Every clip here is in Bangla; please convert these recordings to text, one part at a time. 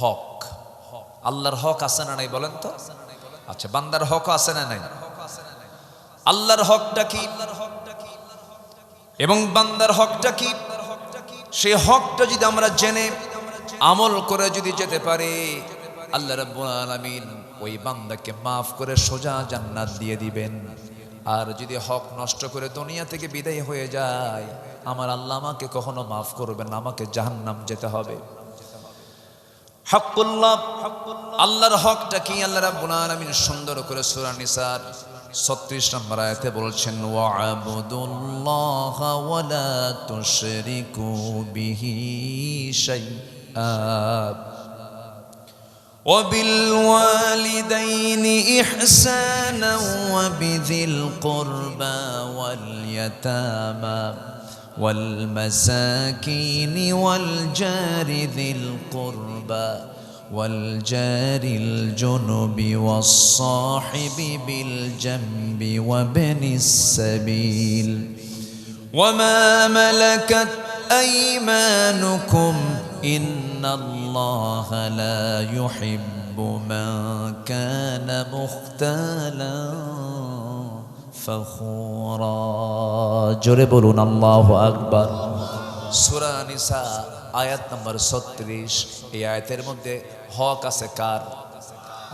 হক। আল্লাহর হক আছে না নাই বলেন তো? আচ্ছা বান্দার হক আছে না নাই? আল্লাহর হকটা কি? এবং বান্দার হকটা কি? সেই হকটা যদি আমরা জেনে, আমল করে যদি যেতে পারি, আল্লাহ রাব্বুল আলামিন ওই বান্দাকে মাফ করে সোজা জান্নাত দিয়ে দিবেন। আর যদি হক নষ্ট করে দুনিয়া থেকে বিদায় হয়ে যায়, আমার আল্লাহ আমাকে কখনো মাফ করবেন আমাকে জাহান্নাম যেতে হবে। হকুল্লাহ আল্লাহর হকটা কি আল্লাহ রাব্বুল আলামিন সুন্দর করে সূরা নিসার 36 নম্বর আয়াতে বলছেন ওয়া'বুদুল্লাহ ওয়া লা তুশরিকু বিহি শাইআ وبالوالدين إحسانا وبذي القربى واليتامى والمساكين والجار ذي القربى والجار الجنب والصاحب بالجنب وابن السبيل وما ملكت أيمانكم إن الله لا يحب من كان مختالا فخورا জোরে বলুন আল্লাহু আকবার সূরা নিসা আয়াত নম্বর 36 এই আয়াতের মধ্যে হক আছে কার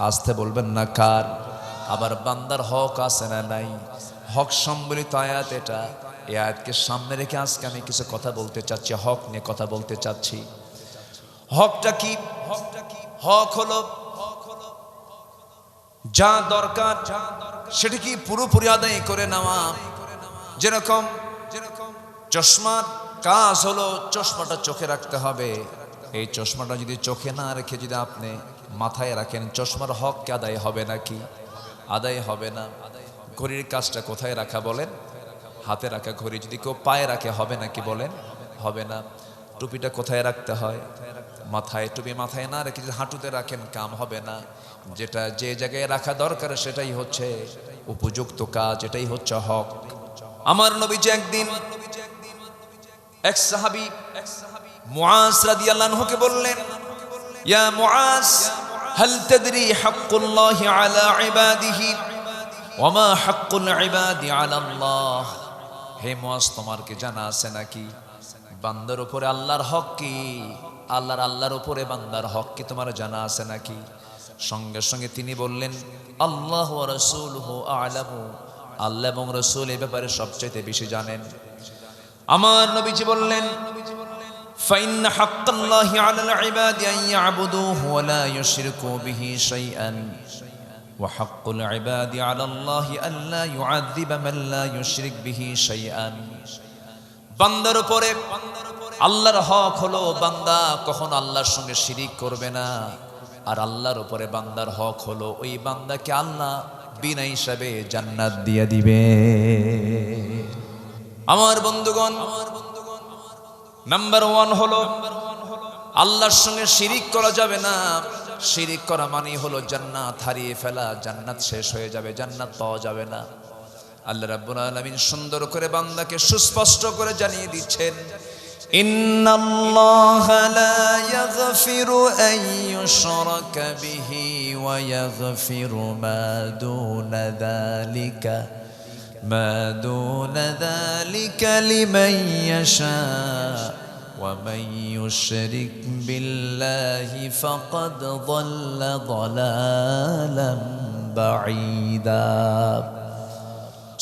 আসতে বলবেন না কার আবার বান্দার হক আছে না নাই হক সম্বলিত আয়াত এটা এই আয়াতকে সামনে রেখে আজকে আমি কিছু কথা বলতে চাচ্ছি হক নিয়ে কথা বলতে চাচ্ছি হকটা কি হকটা কি হক হলো যা দরকার সেটা কি পুরোপুরি আদায় করে নেওয়া। যেরকম যেরকম চশমার কাজ হলো চশমাটা চোখে রাখতে হবে। এই চশমাটা যদি চোখে না রেখে যদি আপনি মাথায় রাখেন, চশমার হক আদায় হবে নাকি? আদায় হবে না। ঘড়ির কাজটা কোথায় রাখা বলেন? হাতে রাখা ঘড়ি যদি কেউ পায়ে রাখে, হবে নাকি বলেন? হবে না। টুপিটা কোথায় রাখতে হয়? মাথায় টুপি মাথায় না রেখে হাঁটুতে রাখেন, কাম হবে না। যেটা যে জায়গায় রাখা দরকার, সেটাই হচ্ছে উপযুক্ত কাজ, এটাই হচ্ছে হক। আমার নবীজি একদিন এক সাহাবি মুআজ রাদিয়াল্লাহু আনহুকে বললেন, ইয়া মুআজ, হাল তাদরি হাক্কুল্লাহি আলা ইবাদিহি ওয়া মা হাক্কুল ইবাদি আলা আল্লাহ হে মুআজ, তোমার কি জানা আছে নাকি? বান্দার উপরে আল্লাহর হক কি আল্লাহর আল্লাহর উপরে বান্দার হক কি তোমার জানা আছে নাকি সঙ্গে সঙ্গে তিনি বললেন আল্লাহ রসুল আলামু আল্লাহ এবং রসুল এ ব্যাপারে সবচাইতে বেশি জানেন আমার নবীজি বললেন فإن حق الله على العباد أن يعبدوه ولا يشركوا به شيئا وحق العباد على الله ألا يعذب من لا يشرك به شيئا বান্দার উপরে। আল্লাহর হক হলো বান্দা কখন আল্লাহর সঙ্গে শিরিক করবে না। আর আল্লাহর উপরে বান্দার হক হলো ওই বান্দাকে আল্লাহ বিনা হিসাবে জান্নাত দিয়ে দিবে। আমার বন্ধুগণ আমার বন্ধুগণ নাম্বার ওয়ান হলো আল্লাহর সঙ্গে শিরিক করা যাবে না। শিরিক করা মানে হলো জান্নাত হারিয়ে ফেলা, জান্নাত শেষ হয়ে যাবে, জান্নাত পাওয়া যাবে না। আল্লাহ রাব্বুল আলামিন সুন্দর করে বান্দাকে সুস্পষ্ট করে জানিয়ে দিচ্ছেন إن الله لا يغفر أن يشرك به ويغفر ما دون ذلك ما دون ذلك لمن يشاء ومن يشرك بالله فقد ضل ضلالا بعيدا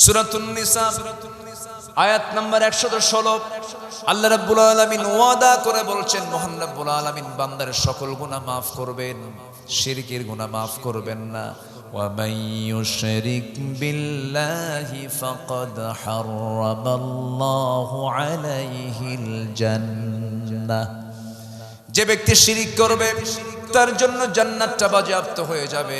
সুরাতুন নিসা আয়াত নাম্বার একশত ষোলো আল্লাহ রাব্বুল আলামিন ওয়াদা করে বলছেন মোহান রাব্বুল আলামিন বান্দার সকল গুনাহ মাফ করবেন শিরকের গুনাহ মাফ করবেন না ومن يشرك بالله فقد حرم الله عليه الجنة যে ব্যক্তি শিরিক করবে তার জন্য জান্নাতটা বাজেয়াপ্ত হয়ে যাবে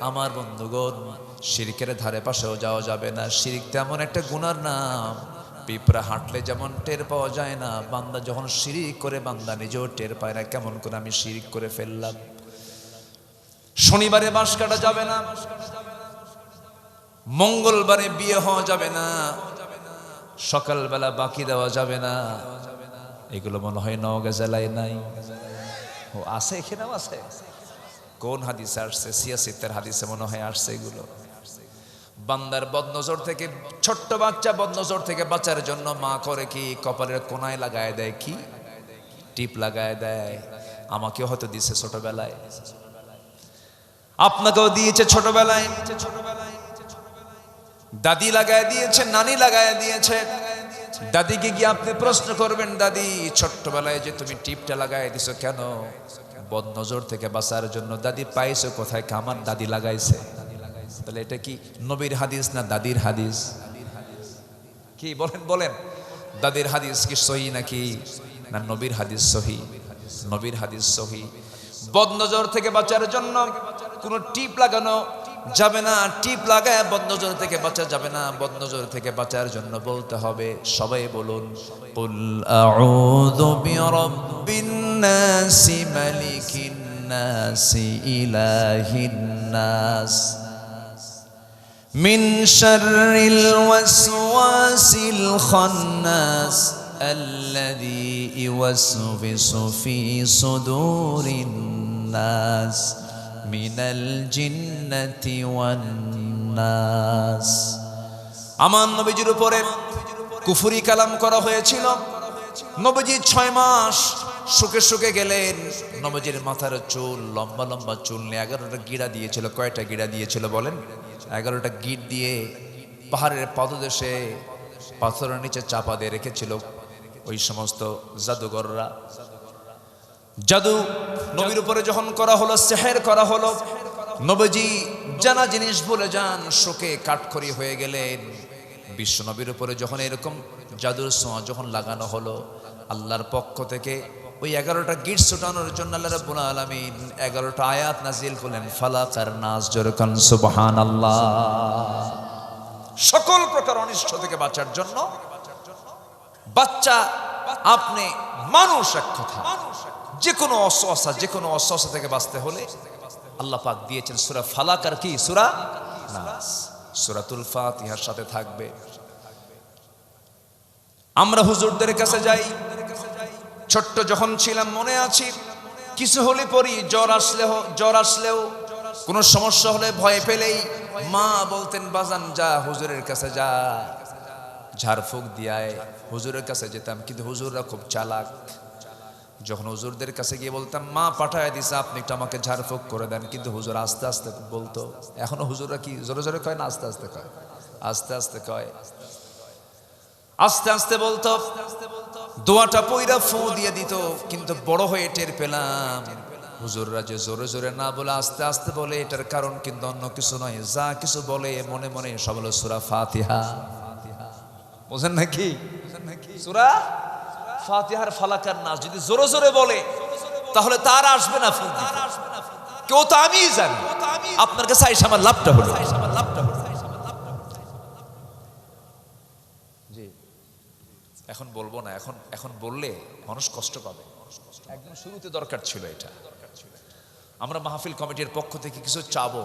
আমার বন্ধুগণ শিরিকের ধারে পাশেও যাওয়া যাবে না। শিরিক তেমন একটা গুনার নাম। পিঁপড়া হাঁটলে যেমন টের পাওয়া যায় না, বান্দা যখন শিরিক করে, বান্দা নিজেও টের পায় না। কেমন করে আমি শিরিক করে ফেললাম। শনিবারে বাঁশ কাটা যাবে না। মঙ্গলবারে বিয়ে হওয়া যাবে না। সকালবেলা বাকি দেওয়া যাবে না। এগুলো মনে হয় নওগাঁ জেলায় নাই। ও, আছে, এখানেও আছে। কোন হাদিসে আসছে? সিয়াসিতের হাদিসে মনে হয় আসছে এগুলো। বান্দার বদনজর থেকে, ছোট্ট বাচ্চা বদনজর থেকে বাঁচার জন্য মা করে কি? কপালের কোনায় লাগায় দেয় কি? টিপ লাগায় দেয়। আমাকেও হয়তো দিছে ছোটবেলায়। আপনাকেও দিয়েছে ছোটবেলায়। দাদি লাগায় দিয়েছে, নানি লাগায় দিয়েছে। দাদিকে গিয়ে আপনি প্রশ্ন করবেন, দাদি, ছোট্টবেলায় যে তুমি টিপটা লাগায় দিছো কেন? বদ নজর থেকে বাঁচার জন্য দাদি পাইছো কোথায়? কামান দাদি লাগাইছে। তাহলে এটা কি নবীর হাদিস না দাদির হাদিস? কি বলেন বলেন। দাদির হাদিস কি সহি নাকি? না নবীর হাদিস সহি? নবীর হাদিস সহি। বদনজর থেকে বাঁচার জন্য কোনো টিপ লাগানো যাবে না। টিপ লাগায় বদনজর থেকে বাঁচা যাবে না। বদনজর থেকে বাঁচার জন্য বলতে হবে, সবাই বলুন, কুল আউযু من شر الوسواس الخناس الذي يوسوس في صدور الناس من الجنة والناس আমার নবীজির উপরে কুফুরি কালাম করা হয়েছিল নবীজি ছয় মাস শুকে শুকে গেলেন নবজির মাথার চুল লম্বা লম্বা চুল নিয়ে এগারোটা গিরা দিয়েছিল কয়টা গিরা দিয়েছিল বলেন এগারোটা গিট দিয়ে পাহাড়ের পদদেশে পাথরের নিচে চাপা দিয়ে রেখেছিল ওই সমস্ত জাদুঘররা। জাদু নবীর উপরে যখন করা হলো, সেহের করা হলো, নবীজি জানা জিনিস বলে যান, শোকে কাঠখড়ি হয়ে গেলেন। বিশ্ব নবীর উপরে যখন এরকম জাদুর সোঁয়া যখন লাগানো হলো, আল্লাহর পক্ষ থেকে ওই এগারোটা গিট ছুটানোর জন্য আল্লাহ রাব্বুল আলামিন এগারোটা আয়াত নাজিল করলেন ফালাক আর নাস জরকান সুবহানাল্লাহ। সকল প্রকার অনিষ্ট থেকে বাঁচার জন্য বাচ্চা আপনি মানুষ এক কথা। যে কোনো অসহসা যে কোনো অসহসা থেকে বাঁচতে হলে আল্লাহ পাক দিয়েছেন সুরা ফালাক আর কি? সুরা নাস। সুরাতুল ফাতিহার সাথে থাকবে। আমরা হুজুরদের কাছে যাই। ছোট্ট যখন ছিলাম, মনে আছি কিছু হলে পরি জ্বর আসলেও জ্বর আসলেও কোনো সমস্যা হলে ভয় পেলেই মা বলতেন, বাজান, যা, হুজুরের কাছে যা। ঝাড়ফুঁক দিয়ায় হুজুরের কাছে যেতাম, কিন্তু হুজুররা খুব চালাক। যখন হুজুরদের কাছে গিয়ে বলতাম, মা, পাঠায় দিছে, আপনি একটু আমাকে ঝাড়ফুঁক করে দেন। কিন্তু হুজুর আস্তে আস্তে বলতো, এখনও হুজুররা কি জোরে জোরে কয় না, আস্তে আস্তে কয়, আস্তে আস্তে কয়। আস্তে আস্তে বলতো দোয়াটা পইরা ফু দিয়ে দিত, কিন্তু বড় হয়ে টের পেলাম। হুজুররা যে জোরে জোরে না বলে, আস্তে আস্তে বলে, এটার কারণ কিন্তু অন্য কিছু নয়। যা কিছু বলে, মনে মনে সব হলো সুরা ফাতিহা। বুঝেন নাকি? সুরা ফাতিহার ফালাকার নাচ, যদি জোরে জোরে বলে, তাহলে তার আসবে না ফুল। কেউ তো আমিই জানি। আপনার কাছে আইসা আমার লাভটা হলো লাভটা হলো জি এখন বলব না, এখন এখন বললে মানুষ কষ্ট পাবে। একদম শুরুতে দরকার ছিল এটা। আমরা মাহফিল কমিটির পক্ষ থেকে কিছু চাবো।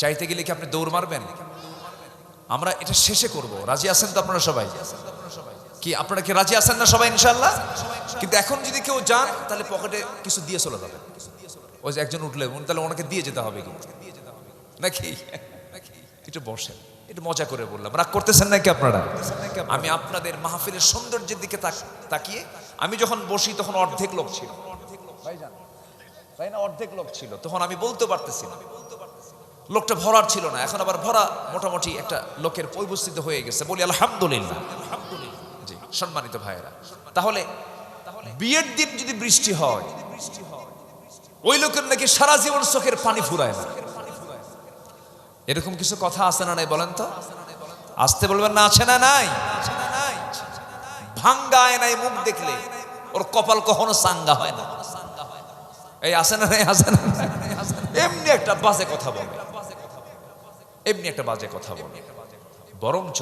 চাইতে গেলে কি আপনি দৌড় মারবেন? আমরা এটা শেষে করব। রাজি আছেন তো আপনারা সবাই? কি, আপনারা কি রাজি আছেন না সবাই ইনশাল্লাহ কিন্তু এখন যদি কেউ যান, তাহলে পকেটে কিছু দিয়ে চলে যাবে ওই যে একজন উঠলে, উনি তাহলে ওনাকে দিয়ে যেতে হবে কিন্তু। নাকি? একটু বসেন। একটু মজা করে বললাম। রাগ করতেছেন নাকি আপনারা? আমি আপনাদের মাহফিলের সৌন্দর্যের দিকে তাকিয়ে আমি যখন বসি তখন অর্ধেক লোক ছিল। তাই না? অর্ধেক লোক ছিল। তখন আমি বলতে পারতেছি না। লোকটা ভরার ছিল না। এখন আবার ভরা মোটামুটি একটা লোকের পরিবস্থিত হয়ে গেছে। বলি আলহামদুলিল্লাহ। জি, সম্মানিত ভাইয়েরা। তাহলে বিয়ের দিন যদি বৃষ্টি হয়, ওই লোকের নাকি সারা জীবন চোখের পানি ফুরায় না। এরকম কিছু কথা আছে না নাই বলেন তো? আসতে বলবেন না, আছে না নাই? ভাঙ্গায় নাই মুখ দেখলে, ওর কপাল কখনো সাঙ্গা হয় না। এই আসে না নাই আসে না এমনি একটা বাজে কথা বলে। এমনি একটা বাজে কথা বলে। বরঞ্চ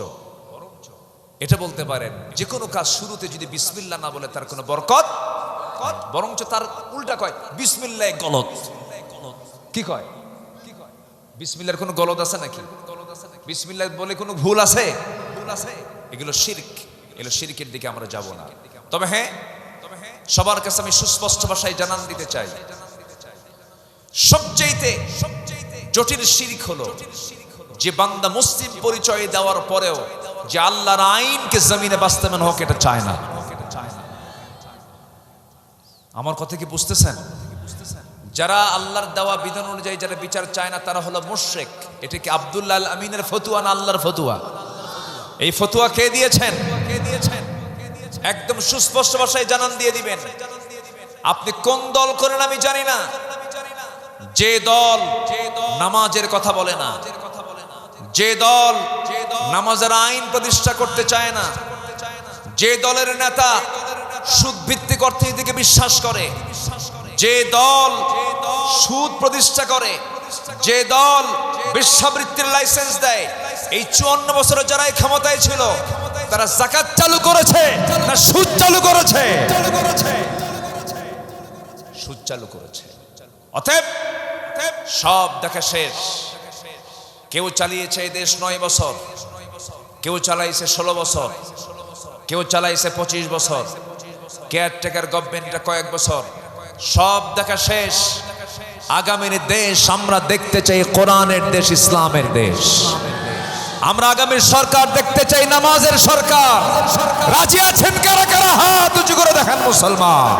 এটা বলতে পারেন, যে কোনো কাজ শুরুতে যদি বিসমিল্লা না বলে, তার কোনো বরকত? বরঞ্চ তার উল্টা কয় বিসমিল্লায় গলত। কি কয়? বিসমিল্লার কোনো গলদ আছে নাকি? বিসমিল্লা বলে কোনো ভুল আছে? ভুল আছে এগুলো শিরক। এগুলো শিরকের দিকে আমরা যাব না। তবে হ্যাঁ তবে হ্যাঁ সবার কাছে আমি সুস্পষ্ট ভাষায় জানান দিতে চাই। সবচেয়েতে জটিল শিরিক হলো যে বান্দা মুসলিম পরিচয় দেওয়ার পরেও যে আল্লাহর আইনকে জমিনে বাস্তবায়ন হোক এটা চায় না। আমার কথা কি বুঝতেছেন? যারা আল্লাহর দেওয়া বিধান অনুযায়ী যারা বিচার চায় না, তারা হলো মুশরিক। এটা কি আব্দুল্লাহ আমিনের ফতুয়া না আল্লাহর ফতুয়া? এই ফতুয়া কে দিয়েছেন কে দিয়েছেন? একদম সুস্পষ্ট ভাষায় জানান দিয়ে দিবেন। আপনি কোন দল করেন আমি জানি না। যে দল নামাজের কথা বলে না। যে দল নামাজের আইন প্রতিষ্ঠা করতে চায় না। যে দলের নেতা সুদ ভিত্তিক অর্থনীতিকে বিশ্বাস করে। যে দল সুদ প্রতিষ্ঠা করে, যে দল বিশ্বাবৃত্তির লাইসেন্স দেয়, এই চুয়ান্ন বছরে যারা ক্ষমতায় ছিল, তারা জাকাত চালু করেছে না সুদ চালু করেছে? সুদ চালু করেছে। অতএব সব দেখা শেষ। কেউ চালিয়েছে এই দেশ নয় বছর, কেউ চালাইছে ষোলো বছর, কেউ চালাইছে পঁচিশ বছর, কেয়ারটেকার গভর্নমেন্টটা কয়েক বছর সব দেখা শেষ। আগামীর দেশ আমরা দেখতে চাই, কোরআনের দেশ, ইসলামের দেশ। আমরা আগামীর সরকার দেখতে চাই, নামাজের সরকার। রাজি আছেন কারা কারা? হাত উঁচু করে দেখেন মুসলমান।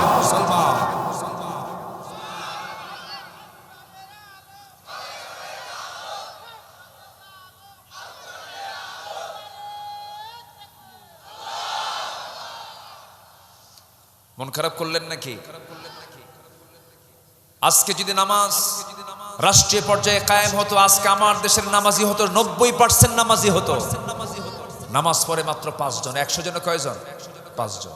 মন খারাপ করলেন নাকি? আজকে যদি নামাজ রাষ্ট্রীয় পর্যায়ে কায়েম হতো, আজকে আমার দেশের নামাজি হতো, নব্বই পার্সেন্ট নামাজি হতো। নামাজ পড়ে মাত্র পাঁচজন। একশো জনে কয়জন? পাঁচজন।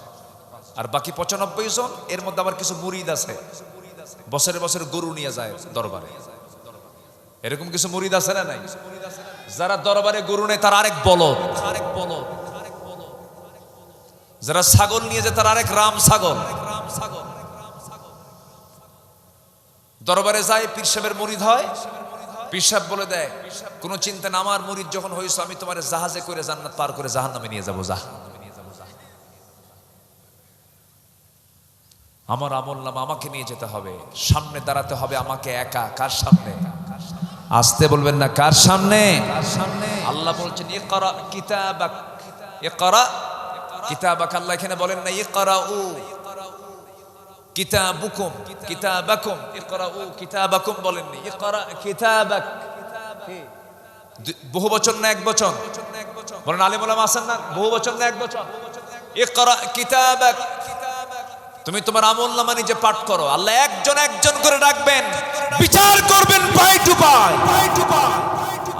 আর বাকি পঁচানব্বই জন, এর মধ্যে আবার কিছু মুরিদ আছে। বছরে বছরে গরু নিয়ে যায় দরবারে। এরকম কিছু মুরিদ আছে না নাই? যারা দরবারে গরু নেয়, তার আরেক বলদ আরেক বলদ। যারা ছাগল নিয়ে যায়, তার আরেক রাম ছাগল। দরবারে যায়, পীর সাহেবের মুরিদ হয়। পীর সাহেব বলে দেয়, কোনো চিন্তা না, আমার মুরিদ যখন হয়েছে, আমি তোমার জাহাজে করে জান্নাত পার করে জাহান নামে নিয়ে যাব, যা। আমার আমল নাম আমাকে নিয়ে যেতে হবে, সামনে দাঁড়াতে হবে আমাকে একা, কার সামনে? আসতে বলবেন না, কার সামনে? আল্লাহ বলছেন এ করা কিতাবাক এ করা কিতাবাক, আল্লাহ এখানে বলেন না ইকরা উ কিতাবুকুম, কিতাবাকুম ইকরা উ কিতাবাকুম বলেননি। ইকরা, কিতাবাক। বহু বচন না এক বচন? বলেন, আলিম ওলামা আছেন না? বহু বচন না এক বচন? ইকরা, কিতাবাক। তুমি তোমার আমল নামা নিজে পাঠ করো। আল্লাহ একজন একজন করে ডাকবেন। বিচার করবেন পাই টু পাই।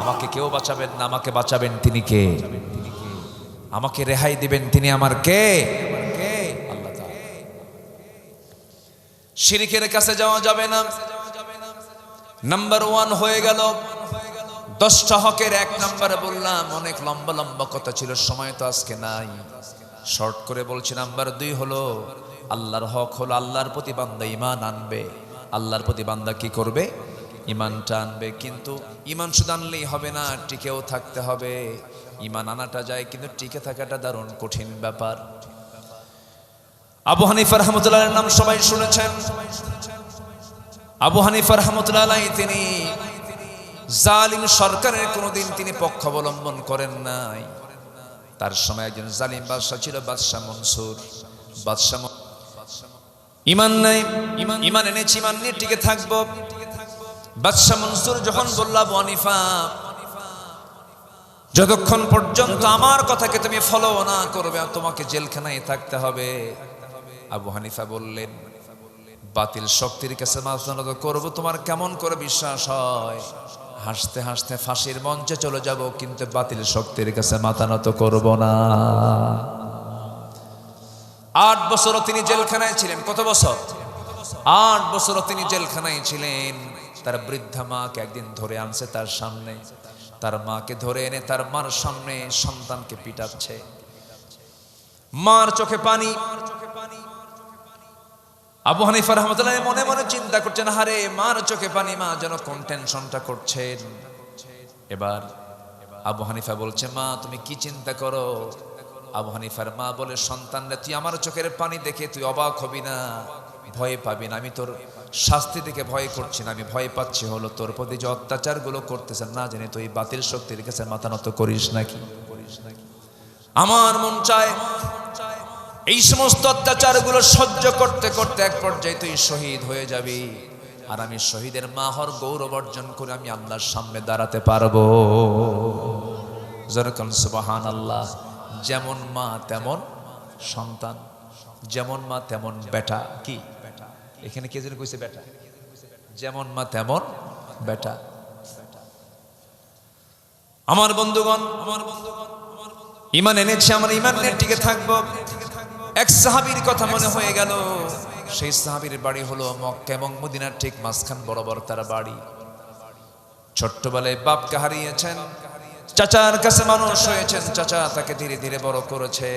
আমাকে কেউ বাঁচাবেন না, আমাকে বাঁচাবেন তিনি কে? আমাকে রেহাই দিবেন তিনি আমার কে আল্লাহ তাআলা। শিরিকের কাছে যাওয়া যাবে না। নাম্বার ওয়ান হয়ে গেল। দশটা হকের এক নাম্বারে বললাম, অনেক লম্বা লম্বা কথা ছিল, সময় তো আজকে নাই। শর্ট করে বলছি নাম্বার দুই হলো, আল্লাহর হক হলো আল্লাহর প্রতি বান্দা ইমান আনবে। আল্লাহর প্রতি বান্দা কি করবে? ইমানটা আনবে। কিন্তু ইমান শুধু আনলেই হবে না, টিকেও থাকতে হবে। ইমান আনাটা যায়, কিন্তু টিকে থাকাটা দারুণ কঠিন ব্যাপার। আবু হানিফা রহমতুল্লাহ নাম সবাই শুনেছেন। আবু হানিফা রহমতুল্লাহ তিনি জালিম সরকারের কোনোদিন তিনি পক্ষ অবলম্বন করেন নাই। তার সময় একজন জালিম বাদশাহ ছিল, বাদশাহ মনসুর। বাদশাহ ইমান নাই, ইমান এনেছি, ইমান নিয়ে টিকে থাকব। বাদশাহ মনসুর যখন বলল, আবু হানিফা, যতক্ষণ পর্যন্ত আমার কথাকে তুমি ফলো না করবে তোমাকে জেলখানায় থাকতে হবে আবু হানিফা বললেন, বাতিল শক্তির কাছে মাঝনত করব, তোমার কেমন করে বিশ্বাস হয়? হাসতে হাসতে ফাঁসির মঞ্চে চলে যাব, কিন্তু বাতিল শক্তির কাছে মাথা নত করব না। আট বছরও তিনি জেলখানায় ছিলেন। কত বছর? আট বছরও তিনি জেলখানায় ছিলেন। তার বৃদ্ধা মাকে একদিন ধরে আনছে তার সামনে। তার মাকে ধরে এনে তার মার সামনে সন্তানকে পিটাচ্ছে। মার চোখে পানি আবু হানিফা রহমতুল্লাহ মনে মনে চিন্তা করছেন হারে মার চোখে পানি, মা যেন কোন টেনশনটা করছেন। এবার আবু হানিফা বলছে, মা, তুমি কি চিন্তা করো? আবু হানিফার মা বলে সন্তান রে তুই আমার চোখের পানি দেখে তুই অবাক হবি না, ভয় পাবি না। আমি তোর শাস্তি দেখে ভয় করছি না, আমি ভয় পাচ্ছি হলো তোর প্রতি যে অত্যাচারগুলো করতেছে না জানি তুই বাতিল শক্তির কাছে মাথা নত করিস নাকি? আমার মন চায় এই সমস্ত অত্যাচারগুলো সহ্য করতে করতে এক পর্যায়ে তুই শহীদ হয়ে যাবি। আর আমি শহীদের মাহর গৌরব অর্জন করে আমি আল্লাহর সামনে দাঁড়াতে পারব। যেরকম সুবাহান আল্লাহ যেমন মা, তেমন সন্তান। যেমন মা, তেমন বেটা। কি? এখানে কে যেন কইছে বেটা? যেমন মা, তেমন বেটা। আমার বন্ধুগণ আমার বন্ধুগণ ইমান এনেছে, আমার ইমানের টিকে থাকব। এক সাহাবীর কথা মনে হয়ে গেল। সেই সাহাবীর বাড়ি হলো মক্কা এবং মদিনার ঠিক মাঝখান বরাবর তার বাড়ি। ছোট্টবেলায় বাপকে হারিয়েছেন, চাচার কাছে মানুষ হয়েছেন, চাচা তাকে ধীরে ধীরে বড় করেছে।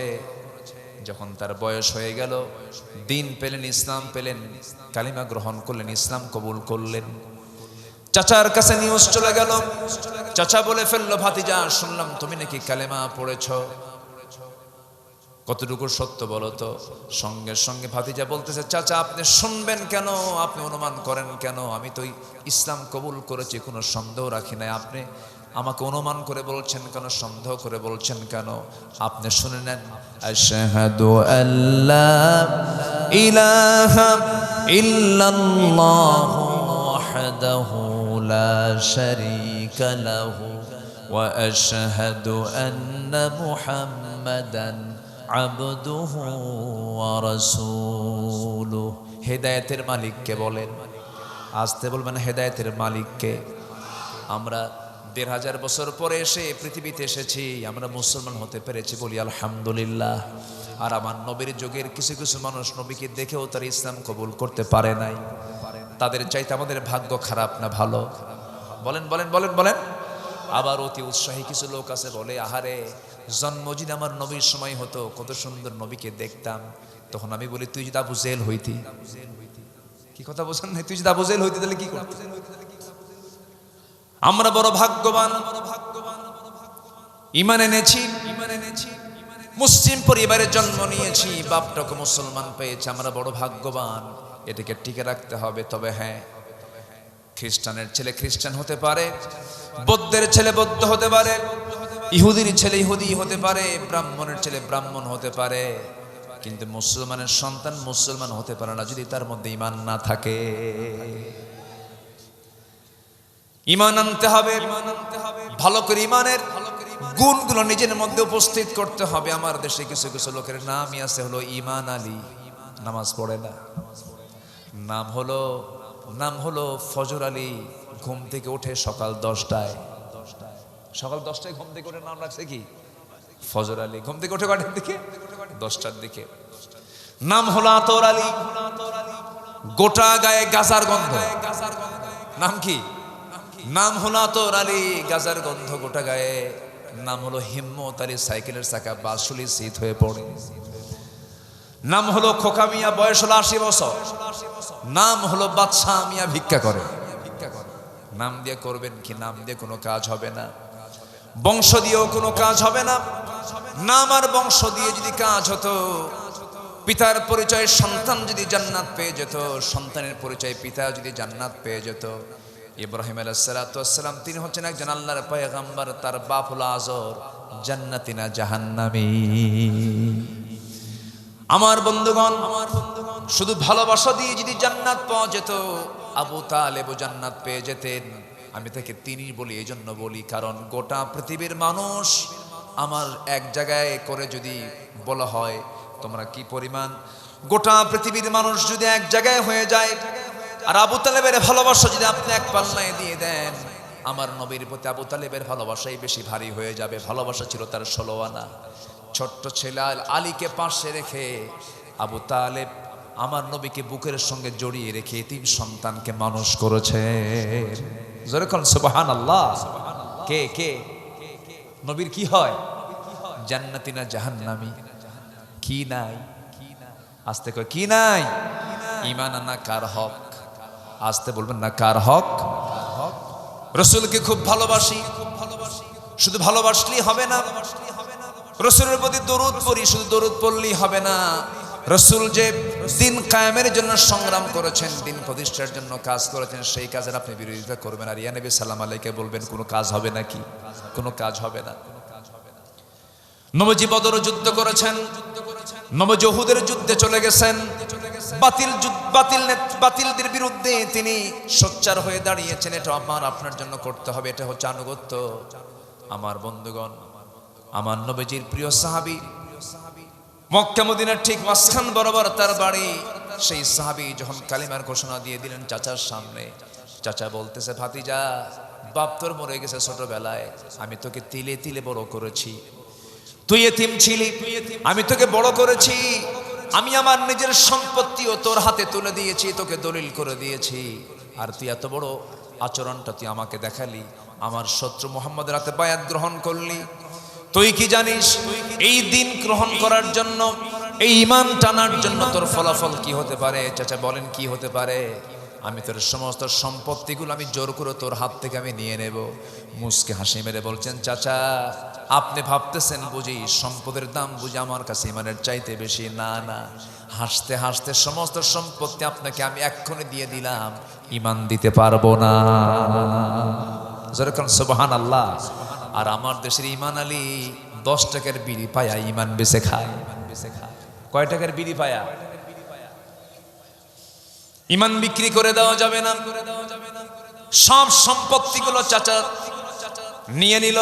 যখন তার বয়স হয়ে গেল, দিন পেলেন, ইসলাম পেলেন, কালিমা গ্রহণ করলেন, ইসলাম কবুল করলেন। চাচার কাছে নিউজ চলে গেল। চাচা বলে ফেলল, ভাতিজা, শুনলাম তুমি নাকি কালেমা পড়েছ। কতটুকু সত্য বলো তো? সঙ্গে সঙ্গে ভাতিজা বলতেছে, চাচা, আপনি শুনবেন কেন? আপনি অনুমান করেন কেন? আমি তো ইসলাম কবুল করেছি, কোনো সন্দেহ রাখি নাই। আপনি আমাকে অনুমান করে বলছেন কেন? সন্দেহ করে বলছেন কেন? আপনি শুনে নেন। আশহাদু আল্লাহ ইলাহা আবদুহু ওয়া হেদায়েতের মালিককে বলেন। আসতে বলবেন হেদায়েতের মালিককে। আমরা দেড় হাজার বছর পরে এসে পৃথিবীতে এসেছি, আমরা মুসলমান হতে পেরেছি বলি আলহামদুলিল্লাহ। আর আমার নবীর যুগের কিছু কিছু মানুষ নবীকে দেখেও তার ইসলাম কবুল করতে পারে নাই। তাদের চাইতে আমাদের ভাগ্য খারাপ না ভালো? বলেন বলেন বলেন বলেন। আবার অতি উৎসাহী কিছু লোক আছে বলে, আহারে জন্মদিন আমার নবীর সময় হতো, কত সুন্দর নবীকে দেখতাম। তখন আমি বলি, তুই যদি আবু জেল হইতি। কি কথা বলছেন তুই যদি আবু জেল হইতি তাহলে কি করতি আমরা বড় ভাগ্যবান। ইমান এনেছি ইমান এনেছি। মুসলিম পরিবারে জন্ম নিয়েছি, বাপটাকে মুসলমান পেয়েছে, আমরা বড় ভাগ্যবান। এটাকে টিকে রাখতে হবে, তবে হ্যাঁ খ্রিস্টানের ছেলে খ্রিস্টান হতে পারে, বৌদ্ধের ছেলে বৌদ্ধ হতে পারে। ইহুদির ছেলে ইহুদি হতে পারে, ব্রাহ্মণের ছেলে ব্রাহ্মণ হতে পারে। কিন্তু মুসলমানের সন্তান মুসলমান হতে পারে না যদি তার মধ্যে ইমান না থাকে। ইমান আনতে হবে, ভালো করে ইমানের গুণগুলো নিজের মধ্যে উপস্থিত করতে হবে। আমার দেশে কিছু কিছু লোকের নামই আছে, হলো ইমান আলী। নামাজ পড়ে না। নাম হলো নাম হলো ফজর আলী। ঘুম থেকে ওঠে সকাল দশটায়। সকাল দশটায় ঘুম থেকে ওঠে নাম রাখছে কি? ফজর আলী। ঘুম থেকে ওঠে কটার দিকে? দশটার দিকে। নাম হলো আতর আলী। গোটা গায়ে গাজার গন্ধ। নাম কি? নাম হলো আতর আলী। গাজার গন্ধ গোটা গায়ে। নাম হলো হিম্মত আলী সাইকেলের চাকা বাসুলি শীত হয়ে পড়ে। নাম হলো খোকা মিয়া, বয়স হলো আশি বছর। নাম হলো বাদশাহ মিয়া ভিক্ষা করে ভিক্ষা করে। নাম দিয়ে করবেন কি? নাম দিয়ে কোনো কাজ হবে না। বংশ দিয়েও কোনো কাজ হবে না। নাম আর বংশ দিয়ে যদি কাজ হতো, পিতার পরিচয় সন্তান যদি জান্নাত পেয়ে যেত, সন্তানের পরিচয় পিতা যদি জান্নাত পেয়ে যেত, ইব্রাহিম আলাইসালাম তিনি হচ্ছেন একজন আল্লাহর পয়গাম্বার, তার বাপ হলো আজর জান্নাতিনা জাহান্নামী। আমার বন্ধুগণ আমার বন্ধুগণ, শুধু ভালোবাসা দিয়ে যদি জান্নাত পাওয়া যেত, আবু তালেবও জান্নাত পেয়ে যেতেন। আমি তাকে তিনি বলি এই জন্য বলি, কারণ গোটা পৃথিবীর মানুষ আমার এক জায়গায় করে যদি বলা হয়, তোমরা কি পরিমাণ? গোটা পৃথিবীর মানুষ যদি এক জায়গায় হয়ে যায়, আর আবু তালেবের ভালোবাসা যদি আপনি এক পাল্লায় দিয়ে দেন, আমার নবীর প্রতি আবু তালেবের ভালোবাসাই বেশি ভারী হয়ে যাবে। ভালোবাসা ছিল তার ষোলো আনা। ছোট্ট ছেলে আলীকে পাশে রেখে আবু তালেব আমার নবীকে বুকের সঙ্গে জড়িয়ে রেখে তিন সন্তানকে মানুষ করেছে। কে কে? নবীর কি হয়? জান্নাতি না জাহান্নামি? কি নাই? আসতে কয়, কি নাই? ইমান আনা কার হক? আসতে বলবেন না, কার হক? রসুলকে খুব ভালোবাসি। শুধু ভালোবাসলেই হবে না। রসুলের প্রতি দরুদ পড়ি, শুধু দরুদ পড়লেই হবে না। রসুল যে দিন কায়েমের জন্য সংগ্রাম করেছেন, দিন প্রতিষ্ঠার জন্য কাজ করেছেন, সেই কাজের আপনি বিরোধিতা করবেন। আর ইয়া নবী সাল্লাম আলাইকে বলবেন, কোনো কাজ হবে নাকি? কোনো কাজ হবে না। নবজি বদর যুদ্ধ করেছেন নবজহুদের যুদ্ধে চলে গেছেন। বাতিল বাতিল বাতিলদের বিরুদ্ধে তিনি সোচ্চার হয়ে দাঁড়িয়েছেন। এটা আমার, আপনার জন্য করতে হবে। এটা হচ্ছে আনুগত্য। আমার বন্ধুগণ, আমার নবীজির প্রিয় সাহাবি মক্কা মদিনার ঠিক মাঝখান বরাবর তার বাড়ি। সেই সাহাবি যখন কালিমার ঘোষণা দিয়ে দিলেন, চাচার সামনে। চাচা বলতেছে, ভাতিজা, বাপ তোর মরে গেছে ছোটবেলায়। আমি তোকে তিলে তিলে বড় করেছি। তুই এতিম ছিলি। আমি তোকে বড় করেছি। আমি আমার নিজের সম্পত্তিও তোর হাতে তুলে দিয়েছি, তোকে দলিল করে দিয়েছি। আর তুই এত বড় আচরণটা তুই আমাকে দেখালি। আমার শত্রু মোহাম্মদের হাতে বায়াত গ্রহণ করলি। তুই কি জানিস? এই দিন গ্রহণ করার জন্য, এই ইমান টানার জন্য তোর ফলাফল কি হতে পারে? চাচা, বলেন কি হতে পারে? আমি তোর সমস্ত সম্পত্তিগুলো আমি জোর করে তোর হাত থেকে আমি নিয়ে নেব। মুসকে হাসি মেরে বলছেন, চাচা, আপনি ভাবতেছেন বুঝি সম্পদের দাম বুঝি আমার কাছে ইমানের চাইতে বেশি? না না। হাসতে হাসতে সমস্ত সম্পত্তি আপনাকে আমি এক্ষুনি দিয়ে দিলাম। ইমান দিতে পারব না। যেরকম সুবহান আল্লাহ আর আমার দেশের ইমান আলী দশ টাকার বিড়ি পায়া ইমান বেছে খায়। ইমান বেছে খায় কয় টাকার বিড়ি পায়া? ইমান বিক্রি করে দেওয়া যাবে না। সব সম্পত্তিগুলো চাচা নিয়ে নিল,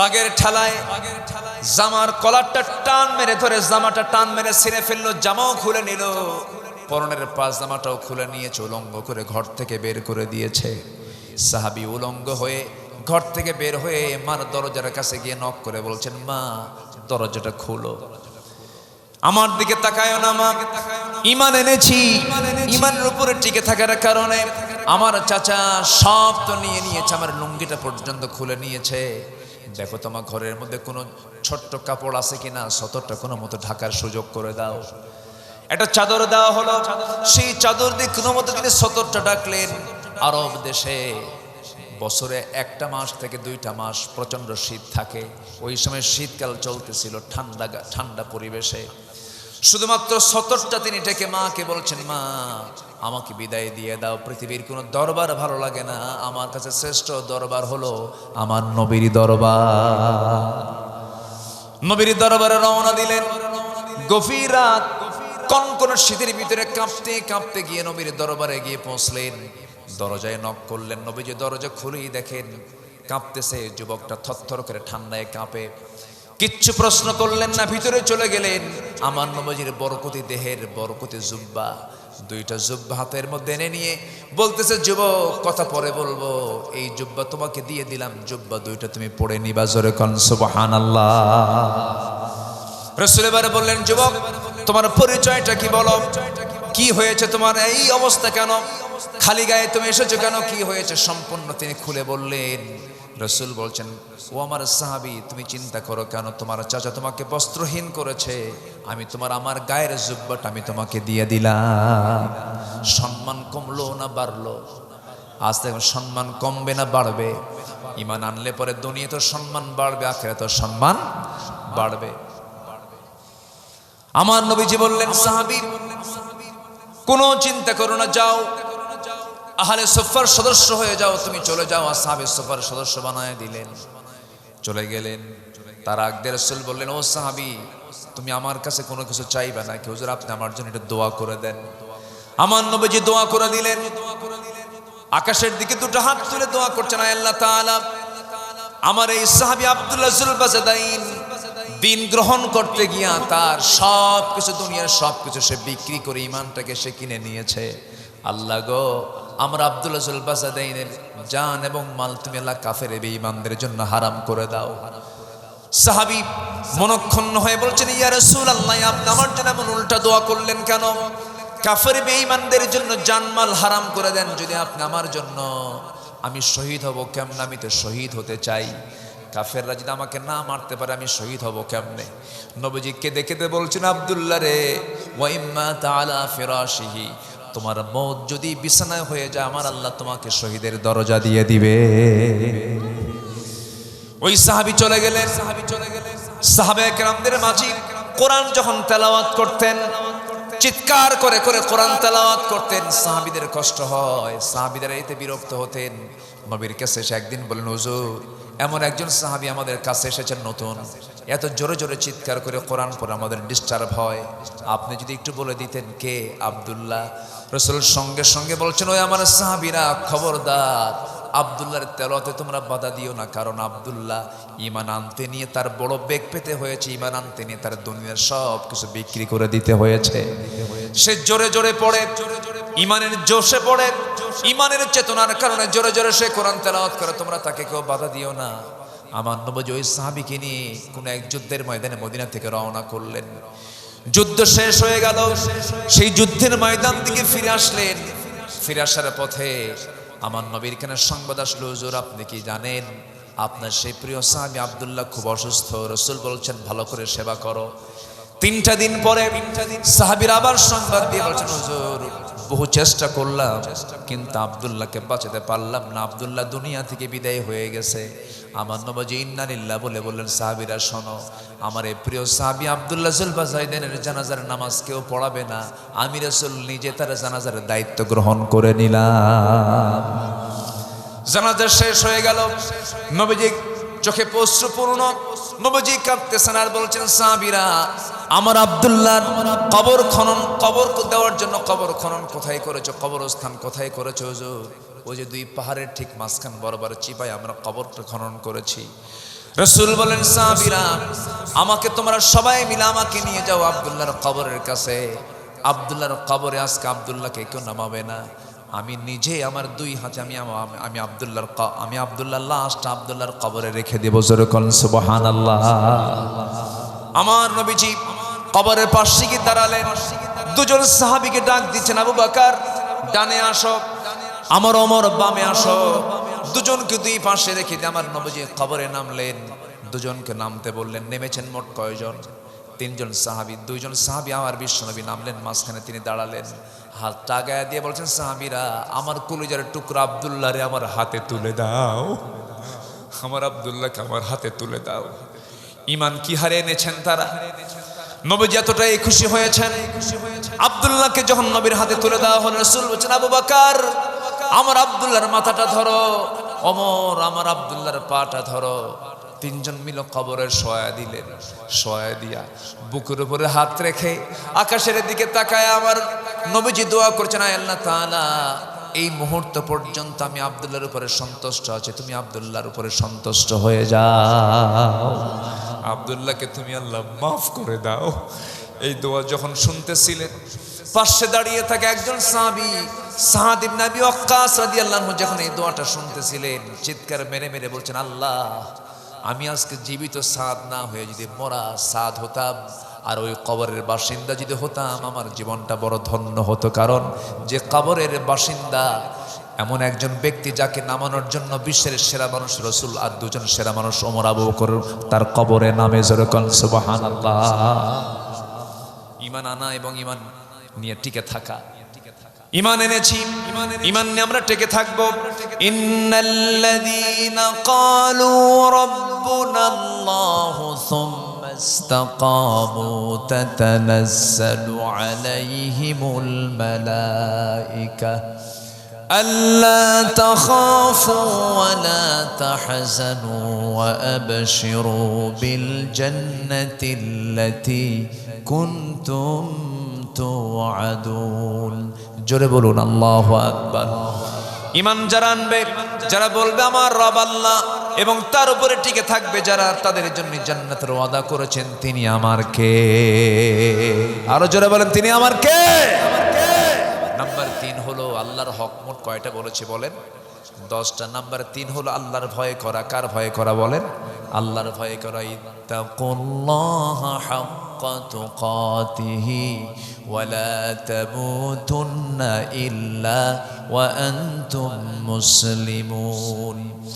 রাগের ঠেলায় জামার কলারটা টান মেরে ধরে জামাটা টান মেরে ছিঁড়ে ফেলল, জামাও খুলে নিল। পরনের পাঁচ জামাটাও খুলে নিয়েছে উলঙ্গ করে ঘর থেকে বের করে দিয়েছে। সাহাবি উলঙ্গ হয়ে ঘর থেকে বের হয়ে মার দরজার কাছে গিয়ে নক করে বলছেন, মা, দরজাটা খুলো। আমার দিকে তাকায় না, মা। ইমান এনেছি। ইমানের উপরে টিকে থাকার কারণে আমার চাচা সব তো নিয়ে নিয়েছে, আমার লুঙ্গিটা পর্যন্ত খুলে নিয়েছে। দেখো তোমার ঘরের মধ্যে কোনো ছোট্ট কাপড় আছে কিনা, সতরটা কোনো মতো ঢাকার সুযোগ করে দাও। একটা চাদর দেওয়া হলো। সেই চাদর দিয়ে কোনো মতো তিনি সতরটা ডাকলেন আরব দেশে বছরে একটা মাস থেকে দুইটা মাস প্রচণ্ড শীত থাকে। ওই সময় শীতকাল চলতেছিল ঠান্ডা ঠান্ডা পরিবেশে। শুধুমাত্র সতরটা তিনি ডেকে মাকে বলছেন, মা, আমাকে বিদায় দিয়ে দাও। পৃথিবীর কোনো দরবার ভালো লাগে না। আমার কাছে শ্রেষ্ঠ দরবার হলো আমার নবীর দরবার। নবীর দরবারে রওনা দিলেন। গভীর রাত, কনকন শীতের ভিতরে কাঁপতে কাঁপতে গিয়ে নবীর দরবারে গিয়ে পৌঁছলেন। দরজায় নক করলেন নবী যে দরজা খুলেই দেখেন, কাঁপতেছে, যুবকটা থরথর করে ঠান্ডায় কাঁপে। কিচ্ছু প্রশ্ন করলেন না, ভিতরে চলে গেলেন। আমার নবজির বরকতি দেহের বরকতি জুব্বা, দুইটা জুব্বা হাতের মধ্যে এনে নিয়ে বলতেছে, যুবক, কথা পরে বলব, এই জুব্বা তোমাকে দিয়ে দিলাম, জুব্বা দুইটা তুমি পড়ে নিবা জোরে কন, সুবহানাল্লাহ। রসুল এবারে বললেন, যুবক, তোমার পরিচয়টা কি বলো? কি হয়েছে তোমার? এই অবস্থা কেন? খালি গায়ে তুমি এসেছ কেন? কি হয়েছে? সম্পূর্ণ তিনি খুলে বললেন, রসুল বলছেন, ও আমার সাহাবি, তুমি চিন্তা করো কেন? তোমার চাচা তোমাকে বস্ত্রহীন করেছে। আমি তোমার, আমার গায়ের জুব্বাটা আমি তোমাকে দিয়ে দিলাম। সম্মান কমলো না বাড়লো? আজ থেকে সম্মান কমবে না বাড়বে? ইমান আনলে পরে দুনিয়া তো সম্মান বাড়বে আখেরা তো সম্মান বাড়বে। আমার নবীজি বললেন, সাহাবি কোনো চিন্তা করো না, যাও। আহলে সফার সদস্য হয়ে যাও, তুমি চলে যাও। সাহাবি সফার সদস্য বানায় দিলেন। চলে গেলেন। তার আগদের রসুল বললেন, ও সাহাবি, তুমি আমার কাছে কোনো কিছু চাইবে না কেউ আপনি আমার জন্য এটা দোয়া করে দেন। আমার নবীজি দোয়া করে দিলেন। আকাশের দিকে দুটো হাত তুলে দোয়া করছেন আল্লাহ তাআলা, আমার এই সাহাবি আব্দুল্লাহ জুলবাজাদাইন দিন গ্রহণ করতে গিয়া তার সব কিছু, দুনিয়ার সব কিছু সে বিক্রি করে ইমানটাকে সে কিনে নিয়েছে। আল্লাহ গো, আমরা আব্দুল্লাহ জুলবাজাদাইনের জান এবং মাল তুমি আল্লাহ কাফের ইমানদের জন্য হারাম করে দাও। সাহাবি মনক্ষণ হয়ে বলছেন, ইয়া রাসূল আল্লাহ আপনি আমার জন্য এমন উল্টা দোয়া করলেন কেন? কাফের বেঈমানদের জন্য জানমাল হারাম করে দেন যদি আপনি আমার জন্য। আমি শহীদ হব, কেমন আমি তো শহীদ হতে চাই? কাফেররা যদি আমাকে না মারতে পারে, আমি শহীদ হব কেমনে? নবীজি কেঁদে কেঁদে বলছেন, আব্দুল্লাহ রে ওয়াইম্মা ফিরাশিহি। তোমার মৌত যদি বিছানায় হয়ে যায়, আমার আল্লাহ তোমাকে শহীদের দরজা দিয়ে দিবে। ওই সাহাবি চলে গেলেন। সাহাবি চলে গেলেন। সাহাবে কেরামদের মাঝি কোরআন যখন তেলাওয়াত করতেন চিৎকার করে করে কোরআন তেলাওয়াত করতেন। সাহাবিদের কষ্ট হয়, সাহাবিদের এতে বিরক্ত হতেন। নবীর কাছে এসে একদিন বলেন হুজুর, এমন একজন সাহাবি আমাদের কাছে এসেছেন নতুন। এত জোরে জোরে চিৎকার করে কোরআন পরে আমাদের ডিস্টার্ব হয়। আপনি যদি একটু বলে দিতেন কে? আব্দুল্লাহ। রসুল সঙ্গে সঙ্গে বলছেন, ওই আমার সাহাবিরা, খবরদার। আবদুল্লাহর তেলতে তোমরা বাধা দিও না, কারণ আবদুল্লাহ ইমান আনতে নিয়ে তার বড় বেগ পেতে হয়েছে ইমান আনতে নিয়ে তার দুনিয়ার সব কিছু বিক্রি করে দিতে হয়েছে। সে জোরে জোরে পড়ে ইমানের জোশে পড়ে ইমানের চেতনার কারণে জোরে জোরে সে কোরআন তেলাওয়াত করে, তোমরা তাকে কেউ বাধা দিও না। আমার নবজ ওই সাহাবিকে নিয়ে কোন এক যুদ্ধের ময়দানে মদিনা থেকে রওনা করলেন। যুদ্ধ শেষ হয়ে গেল, সেই যুদ্ধের ময়দান থেকে ফিরে আসলেন। ফিরে আসার পথে আমার নবীর কেন সংবাদ আসলো? হুজুর, আপনি কি জানেন? আপনার সেই প্রিয় সাহাবি আবদুল্লাহ খুব অসুস্থ। রসুল বলছেন, ভালো করে সেবা করো। তিনটা দিন পরে সাহাবির আবার সংবাদ দিয়ে বলছেন, হুজুর বহু চেষ্টা করলাম, কিন্তু আবদুল্লাহকে বাঁচাতে পারলাম না। আবদুল্লাহ দুনিয়া থেকে বিদায় হয়ে গেছে। আমার নবাজি ইন্নানিল্লাহ বলে বললেন, সাহাবিরা, শোনো, আমার এই প্রিয় সাহাবি আবদুল্লাহ জুলবা জাইদেনের জানাজার নামাজ কেউ পড়াবে না। আমি রসুল নিজে তার জানাজার দায়িত্ব গ্রহণ করে নিলাম। জানাজা শেষ হয়ে গেল। নবীজি চোখে পশ্রুপূর্ণ নবীজি কাঁদতেছেন আর বলছেন, সাহাবিরা আমার আব্দুল্লাহ কবর খনন, কবর দেওয়ার জন্য কবর খনন কোথায় করেছ? কবরস্থান কোথায় করেছ ওই যে দুই পাহাড়ের ঠিক মাঝখান বরাবর চিপাই আমরা কবরটা খনন করেছি। রসুল বলেন, সাহাবিরা, আমাকে তোমরা সবাই মিলে আমাকে নিয়ে যাও আব্দুল্লাহর কবরের কাছে। আব্দুল্লাহর কবরে আজকে আব্দুল্লাহকে কেউ নামাবে না। আমি নিজে আমার দুই হাতে আমি আমি আব্দুল্লাহর ক- আমি আবদুল্লাহ লাস্ট আব্দুল্লাহর কবরে রেখে দেবো। যেরকম সুবহান আমার নবীজি কবরের গিয়ে দাঁড়ালেন। দুজন সাহাবিকে ডাক দিচ্ছেন, আবু বাকার, ডানে আসো। আমার অমর বামে আসো। দুজনকে দুই পাশে রেখে দিয়ে আমার নবীজি কবরে নামলেন। দুজনকে নামতে বললেন, নেমেছেন মোট কয়জন? তিনজন সাহাবি, দুইজন সাহাবি আমার বিশ্বনবী নামলেন, মাঝখানে তিনি দাঁড়ালেন। হাত টাগায় দিয়ে বলছেন, সাহাবিরা, আমার কলিজার টুকরা আবদুল্লাহ রে আমার হাতে তুলে দাও। আমার আবদুল্লাহকে আমার হাতে তুলে দাও। ইমান কি হারে এনেছেন তারা? নবীজি এতটাই খুশি হয়েছেন। আবদুল্লাহকে যখন নবীর হাতে তুলে দেওয়া হল, রসুল বলছেন, আবু বাকার, আমার আবদুল্লাহর মাথাটা ধরো, অমর, আমার আবদুল্লাহর পাটা ধরো। তিনজন মিল কবরের সয়া দিলেন, সয়া দিয়া বুকের উপরে হাত রেখে আকাশের দিকে তাকায় আমার নবীজি দোয়া করছেন আল্লাহ তাআলা, এই মুহূর্ত পর্যন্ত আমি আবদুল্লাহর উপরে সন্তুষ্ট আছি, তুমি আবদুল্লাহর উপরে সন্তুষ্ট হয়ে যাও। আবদুল্লাহকে তুমি আল্লাহ মাফ করে দাও। এই দোয়া যখন শুনতেছিলেন পাশে দাঁড়িয়ে থাকে একজন সাহাবি, সাহাদ ইবনে আবি ওয়াক্কাস রাদিয়াল্লাহু আনহু, যখন এই দোয়াটা শুনতেছিলেন চিৎকার মেরে মেরে বলছেন, আল্লাহ, আমি আজকে জীবিত সাদ না হয়ে যদি মরা সাদ হতাম, আর ওই কবরের বাসিন্দা যদি হতাম, আমার জীবনটা বড় ধন্য হতো। কারণ যে কবরের বাসিন্দা এমন একজন ব্যক্তি যাকে নামানোর জন্য বিশ্বের সেরা মানুষ রসুল আর দুজন সেরা মানুষ ওমর আবু বকর, তার কবরে নামে যেরকম সুবাহান ইমান আনা এবং ইমান নিয়ে টিকে থাকা। ইমান এনেছি, ইমান নিয়ে আমরা টেকে থাকব। ইন্নাল্লাযীনা ক্বালু রাব্বুনা আল্লাহু সুম্মা ইসতাকামু তাতানাজ্জালু আলাইহিমুল মালাইকা। ألا تخافوا ولا تحزنوا وأبشروا بالجنة التي كنتم توعدون জোরে বলুন আল্লাহ আকবার ইমান যারা আনবে যারা বলবে আমার রব আল্লাহ এবং তার উপরে টিকে থাকবে যারা তাদের জন্য জান্নাতের ওয়াদা করেছেন তিনি আমার কে আরো জোরে বলেন তিনি আমার কে নাম্বার তিন হলো আল্লাহর হক কয়টা বলেছে বলেন? দশটা। নাম্বার তিন হলো আল্লাহর ভয় করা। কার ভয় করা বলেন? আল্লাহর ভয় করা। আনতুম মুসলিমুন।